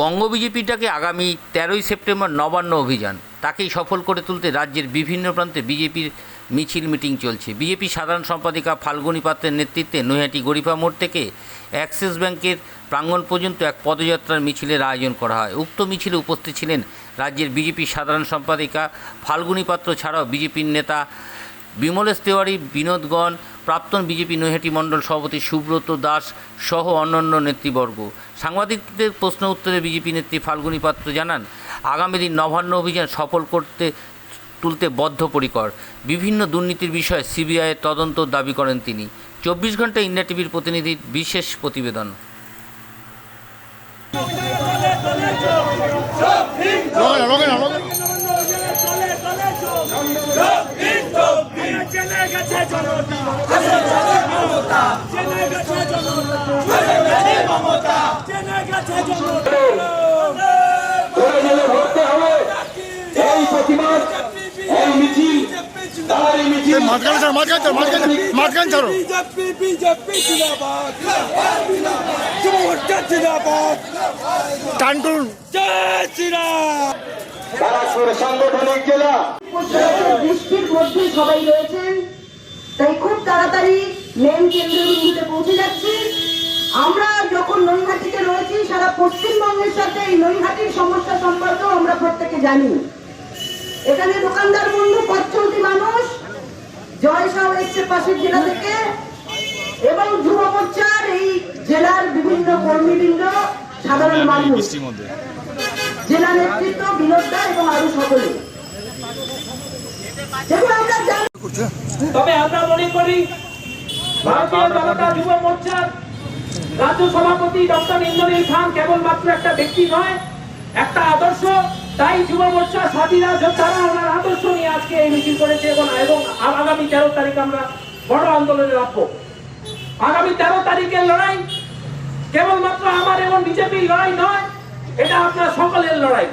বঙ্গ বিজেপিটাকে আগামী তেরোই সেপ্টেম্বর নবান্ন অভিযান, তাকেই সফল করে তুলতে রাজ্যের বিভিন্ন প্রান্তে বিজেপির মিছিল মিটিং চলছে। বিজেপি সাধারণ সম্পাদিকা ফাল্গুনী পাত্রের নেতৃত্বে নৈহাটি গরিফা মোড় থেকে অ্যাক্সিস ব্যাংকের প্রাঙ্গণ পর্যন্ত এক পদযাত্রার মিছিলের আয়োজন করা হয়। উক্ত মিছিলে উপস্থিত ছিলেন রাজ্যের বিজেপি সাধারণ সম্পাদিকা ফাল্গুনী পাত্র ছাড়াও বিজেপির নেতা বিমলেশ তেওয়ারি বিনোদগণ প্রাক্তন বিজেপি নৈহাটি মণ্ডল সভাপতি সুব্রত দাস সহ অন্যান্য নেতৃবর্গ। সাংবাদিকদের প্রশ্ন উত্তরে বিজেপি নেত্রী ফাল্গুনী পাত্র জানান, আগামী দিন নবান্ন অভিযান সফল করতে তুলতে বদ্ধপরিকর। বিভিন্ন দুর্নীতির বিষয়ে সিবিআইয়ের তদন্ত দাবি করেন তিনি। চব্বিশ ঘণ্টা ইন্ডিয়া টিভির প্রতিনিধির বিশেষ প্রতিবেদন। গেছে জনতা। চলে গেছে জনতা। চলে গেছে জনতা। এই প্রতিবাদ এই মিছিল মাঝখানে ছাড়ো মাঝখানে ছাড়ো মাঝখানে মাঝখানে ছাড়ো। বিজেপি বিজেপি জিন্দাবাদ। জোরটা জিন্দাবাদ। টান করুন। জয় শ্রীরাম। ব্যারাকপুর সাংগঠনিক জেলা। বৃষ্টির মধ্যে সবাই রয়েছেন। তাই খুব তাড়াতাড়ি মেন কেন্দ্রবিন্দুতে পৌঁছে যাচ্ছি। আমরা যখন নৈহাটিতে রয়েছি সারা পশ্চিমবঙ্গের সাথে এই নৈহাটির সমস্যা সম্পর্কেও আমরা প্রত্যেকে জানি। এখানে দোকানদার বন্ধু পথ মানুষ জয় সাহ এসছে পাশের জেলা থেকে এবং যুব মোর্চার এই জেলার বিভিন্ন কর্মীবৃন্দ সাধারণ মানুষ। জেলা নেতৃত্ব বিনোদা এবং আরও সকলে। দেখুন আমরা তবে আমরা মনে করি ভারতীয় জনতা যুব মোর্চার রাজ্য সভাপতি ডক্টর ইন্দ্রনীল খান কেবলমাত্র একটা ব্যক্তি নয় একটা আদর্শ। তাই যুব মোর্চা স্বাধীনা যোদ্ধারা ওনার আদর্শ নিয়ে আজকে এই মিছিল করেছে এবং এবং আগামী তেরো তারিখ আমরা বড় আন্দোলনে রাখব আগামী তেরো তারিখের লড়াই কেবলমাত্র আমার এবং বিজেপির লড়াই নয় এটা আপনার সকলের লড়াই।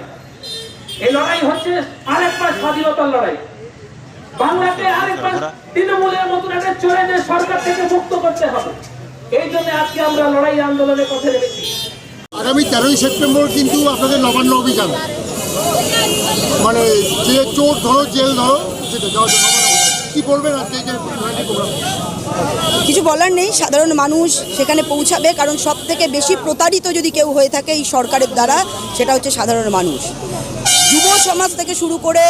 এই লড়াই হচ্ছে আরেকবার স্বাধীনতার লড়াই। বাংলাকে আরেকবার তৃণমূলের মতন একটা চোরেদের সরকার থেকে মুক্ত করতে হবে। এই জন্য আজকে আমরা লড়াই আন্দোলনে পথে নেমেছি। আগামী তেরোই সেপ্টেম্বর কিন্তু আপনাদের নবান্ন অভিযান। মানে যে চোর ধরো জেল ধরো। কি বলবেন আজকে কিছু বলার নেই সাধারণ মানুষ সেখানে পৌঁছাবে কারণ সব থেকে বেশি প্রতারিত যদি কেউ হয়ে থাকে এই সরকারের দ্বারা সেটা হচ্ছে সাধারণ মানুষ। যুব সমাজ থেকে শুরু করে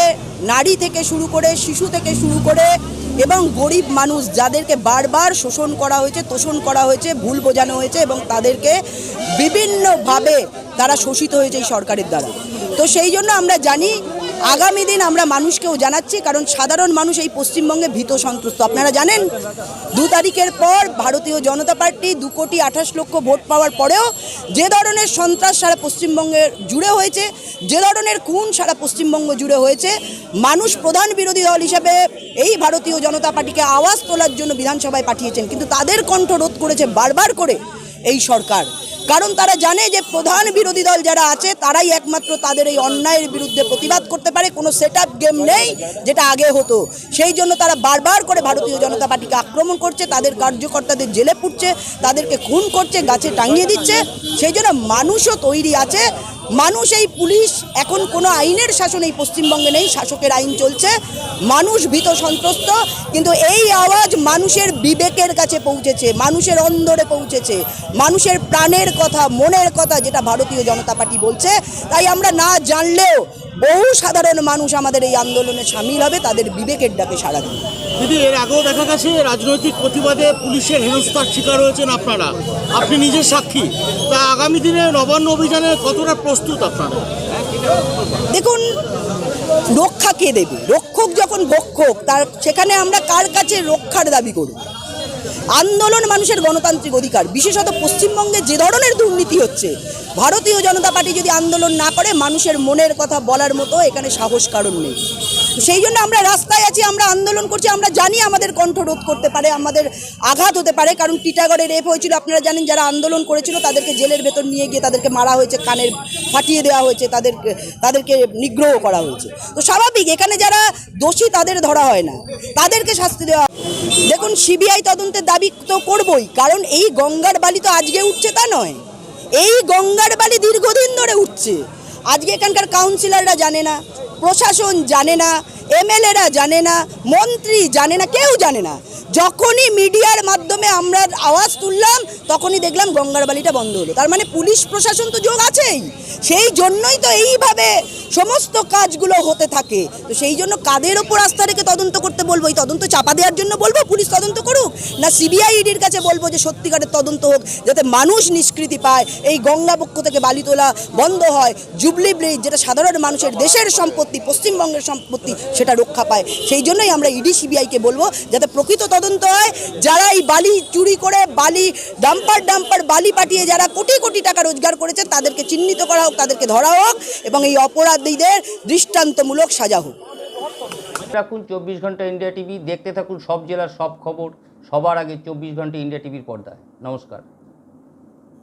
নারী থেকে শুরু করে শিশু থেকে শুরু করে এবং গরিব মানুষ যাদেরকে বারবার শোষণ করা হয়েছে, তোষণ করা হয়েছে, ভুল বোঝানো হয়েছে এবং তাদেরকে বিভিন্নভাবে তারা শোষিত হয়েছে এই সরকারের দ্বারা। তো সেই জন্য আমরা জানি আগামী দিন আমরা মানুষকেও জানাচ্ছি, কারণ সাধারণ মানুষ এই পশ্চিমবঙ্গে ভীত সন্ত্রস্ত। আপনারা জানেন, দু তারিখের পর ভারতীয় জনতা পার্টি দু কোটি আঠাশ লক্ষ ভোট পাওয়ার পরেও যে ধরনের সন্ত্রাস সারা পশ্চিমবঙ্গের জুড়ে হয়েছে, যে ধরনের খুন সারা পশ্চিমবঙ্গ জুড়ে হয়েছে, মানুষ প্রধান বিরোধী দল হিসাবে এই ভারতীয় জনতা পার্টিকে আওয়াজ তোলার জন্য বিধানসভায় পাঠিয়েছেন। কিন্তু তাদের কণ্ঠ রোধ করেছে বারবার করে এই সরকার। কারণ তারা জানে যে প্রধান বিরোধী দল যারা আছে, তারাই একমাত্র তাদের এই অন্যায়ের বিরুদ্ধে প্রতিবাদ করতে পারে। কোনো সেট গেম নেই যেটা আগে হতো। সেই জন্য তারা বারবার করে ভারতীয় জনতা পার্টিকে আক্রমণ করছে, তাদের কার্যকর্তাদের জেলে পুড়ছে তাদেরকে খুন করছে, গাছে টাঙিয়ে দিচ্ছে। সেই জন্য মানুষও তৈরি আছে। মানুষ, এই পুলিশ এখন কোনো আইনের শাসন, এই পশ্চিমবঙ্গে নেই, শাসকের আইন চলছে। মানুষ ভীত সন্ত্রস্ত, কিন্তু এই আওয়াজ মানুষের বিবেকের কাছে পৌঁছেছে, মানুষের অন্দরে পৌঁছেছে, মানুষের প্রাণের কথা, মনের কথা যেটা ভারতীয় জনতা পার্টি বলছে। তাই আমরা না জানলেও বহু সাধারণ মানুষ আমাদের এই আন্দোলনে সামিল হবে তাদের বিবেকের ডাকে সাড়া দেবে। দিদি এর আগেও দেখা গেছে রাজনৈতিক প্রতিবাদে পুলিশের হেনস্থার শিকার হয়েছেন আপনারা। আপনি নিজের সাক্ষী। তা আগামী দিনে নবান্ন অভিযানে কতটা প্রস্তুত আপনারা? দেখুন রক্ষা কে দেবে? রক্ষক যখন ভক্ষক তার সেখানে আমরা কার কাছে রক্ষার দাবি করব? আন্দোলন মানুষের গণতান্ত্রিক অধিকার। বিশেষত পশ্চিমবঙ্গে যে ধরনের দুর্নীতি হচ্ছে, ভারতীয় জনতা পার্টি যদি আন্দোলন না করে, মানুষের মনের কথা বলার মতো এখানে সাহস কারণ নেই। সেই জন্য আমরা রাস্তায় আছি, আমরা আন্দোলন করছি, আমরা জানি আমাদের কণ্ঠ রোধ করতে পারে, আমাদের আঘাত হতে পারে, কারণ টিটাগড়ে রেপ হয়েছিল, আপনারা জানেন যারা আন্দোলন করেছিল, তাদেরকে জেলের ভেতর নিয়ে গিয়ে তাদেরকে মারা হয়েছে, কানের ফাটিয়ে দেওয়া হয়েছে, তাদেরকে তাদেরকে নিগ্রহ করা হয়েছে। তো স্বাভাবিক, এখানে যারা দোষী তাদের ধরা হয় না, তাদেরকে শাস্তি দেওয়া দেখুন, সিবিআই তদন্তের দাবি তো করবই, কারণ এই গঙ্গার বালি তো আজকে উঠছে তা নয়। এই গঙ্গার বালি দীর্ঘদিন ধরে উঠছে। আজকে এখানকার কাউন্সিলররা জানে না, প্রশাসন জানে না, এমএলএরা জানে না, মন্ত্রী জানে না, কেউ জানে না। যখনই মিডিয়ার মাধ্যমে আমরা আওয়াজ তুললাম, তখনই দেখলাম গঙ্গার বালিটা বন্ধ হলো। তার মানে পুলিশ প্রশাসন তো যোগ আছেই। সেই জন্যই তো এইভাবে সমস্ত কাজগুলো হতে থাকে। তো সেই জন্য কাদের ওপর আস্থা রেখে তদন্ত করতে বলব? এই তদন্ত চাপা দেওয়ার জন্য বলব? পুলিশ তদন্ত করুক? না সিবিআই ইডির কাছে বলব যে সত্যিকারের তদন্ত হোক, যাতে মানুষ নিষ্কৃতি পায়? এই গঙ্গা পক্ষ থেকে বালি তোলা বন্ধ হয়, জুবলি ব্রিজ, যেটা সাধারণ মানুষের দেশের সম্পত্তি, পশ্চিমবঙ্গের সম্পত্তি, সেটা রক্ষা পায়। সেই জন্যই আমরা ইডি সিবিআইকে বলব, যাতে প্রকৃত তদন্ত হয়। যারা এই বালি চুরি করে, বালি ডাম্পার ডাম্পার বালি পাঠিয়ে যারা কোটি কোটি টাকা রোজগার করেছে, তাদেরকে চিহ্নিত করা হোক, তাদেরকে ধরা হোক, এবং এই অপরাধীদের দৃষ্টান্তমূলক সাজা হোক। রাখুন চব্বিশ ঘণ্টা ইন্ডিয়া টিভি, দেখতে থাকুন সব জেলার সব খবর, সবার আগে চব্বিশ ঘণ্টা ইন্ডিয়া টিভির পর্দায়। নমস্কার।